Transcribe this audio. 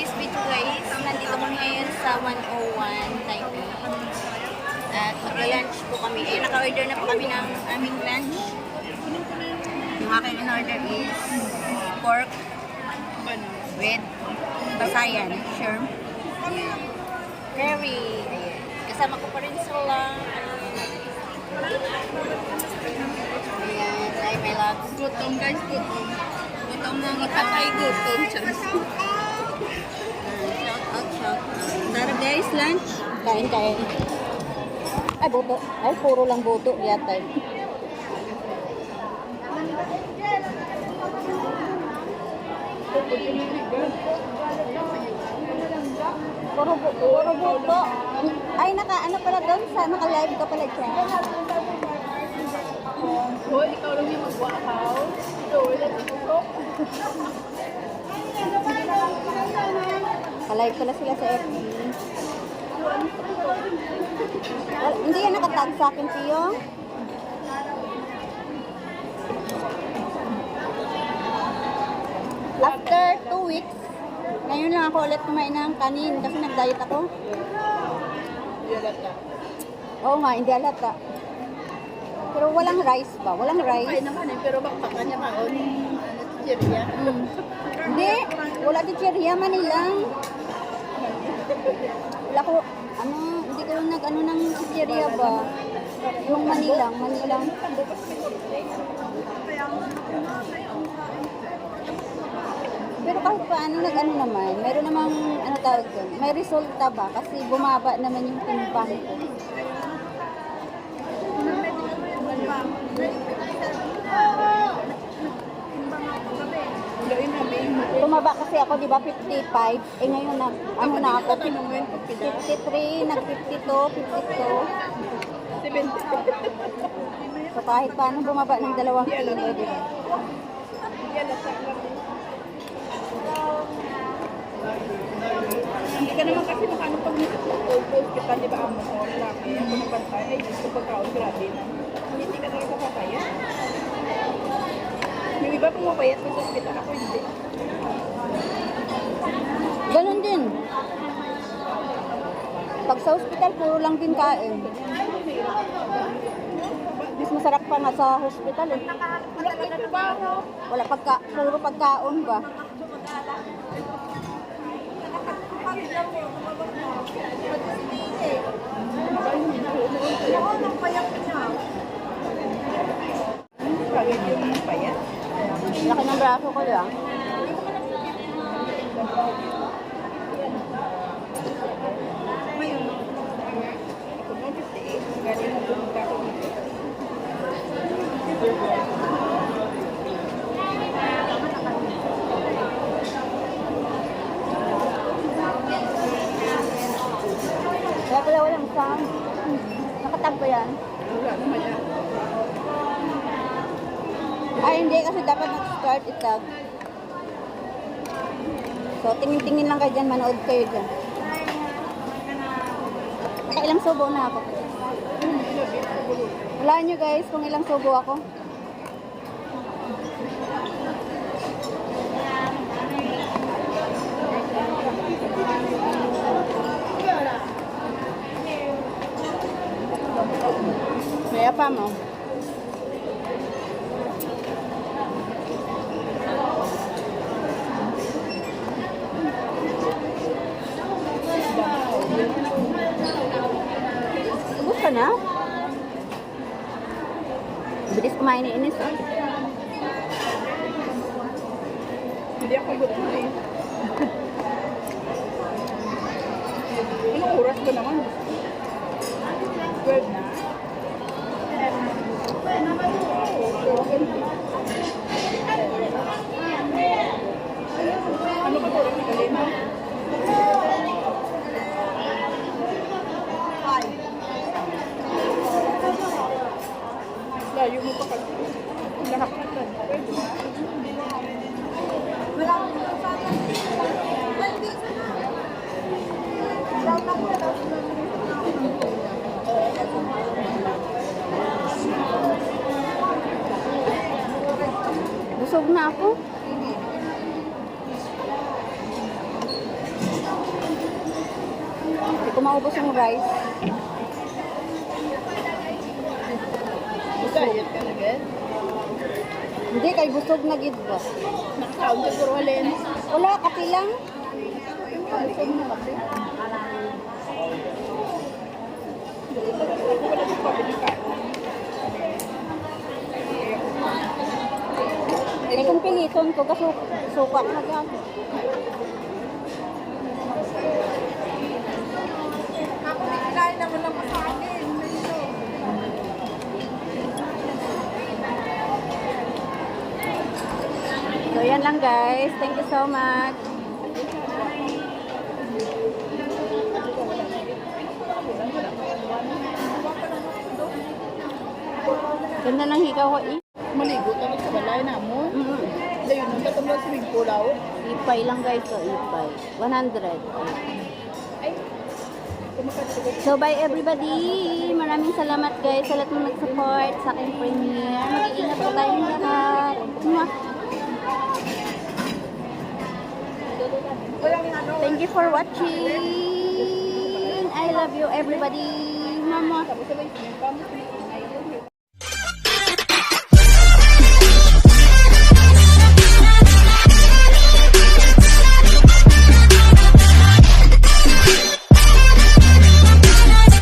Kiss with Grace. Nandito kami ngayon sa 101 Taipei. At magla-lunch po kami. Eh, naka-order na po kami ng aming lunch. Yung aking in-order is pork with basayan, sherm, curry. Kasama ko pa rin sila. Ayan, ay my love. Gutom guys, gutom. Gutom na gutom. Ay, gutom. Chance. Guys, lunch. Kain, kain. Ay, buto. Ay, puro lang buto. Yata. Puro, puro buto. Ay, naka, ano pala doon? Sa, naka-live ka pala dyan. Hoy, ikaw lang yung magwakaw. Ito, wala sa kusok. Ka-live pala sila sa FB. Hindi yan nakatag sa akin, Tiyo. After two weeks, ngayon lang ako ulit kumain ng kanin kasi nag-diet ako. Wala ka. Oo nga, hindi alata. Pero walang rice ba? Walang rice? naman eh, pero bakbakan niya maon. Ano, chiria. Mm. Hindi, wala di Chiria, Manilang. Wala ko, ano, hindi ko nag, ano ng Chiria ba? Yung Manilang, Manilang. Pero kahit paano nag-ano naman, meron namang, ano tawag doon, may resulta ba? Kasi bumaba naman yung timbang ko. Lain na, may mo. Tumaba kasi ako, di ba, 55. Eh ngayon, na, ano na ako, Kinumin ko pila. 53, nag-52, 52. 70. So kahit paano bumaba ng dalawang kilo, di ba? Hindi ka naman kasi makano pag nag-focus kita, di ba, ang mo, laki, ako nabantay, ay, gusto pagkaon, grabe na. Hindi ka talaga papaya. Yung iba pumapayat sa hospital, ako hindi. Ganon din. Pag sa hospital, puro lang din kain. Mas masarap pa nga sa hospital eh. Wala pagka, puro pagkaon ba? Kagad yung payat. Laki ng braso ko lang. Ako mo, 58. Galing na pumunta ako dito. Kaya walang sound. Nakatag yan? Wala naman yan. Ay, hindi. Kasi dapat nag-start itag. So, tingin-tingin lang kayo dyan. Manood kayo dyan. Nakailang subo na ako. Wala nyo guys kung ilang subo ako. Pa mo. Ubus ka na? Bilis kumain ni Ines. Oh. Hindi ako gutom eh. Anong oras ba naman? 12 na? Ano ka oras na kalina? Layo mo pa kasi. Lahat na tan. Pwede na. Busog na ako. Hindi ko maubos yung rice. Diet ka na, guys. Hindi, kay busog na gid ba? Nakakaon ka puro alin. Wala, kape lang. Busog na kasi. Wala yung pabili ka. Kaya kung piliton ko, kaso suka na gan. Ako may kinain naman lang sa akin. So, yan lang guys. Thank you so much. Ganda ng hikaw ko eh. Maligo kami sa balay namon. Mm-hmm. Dayon nung katong sa pool ako. Ipay lang guys. So, ipay. 100. Ay, kumakatugod. So, bye everybody. Maraming salamat guys sa lahat ng nag-support sa aking premiere. Mag-iingat po tayong lahat. Mwah! Thank you for watching. I love you everybody. Mama.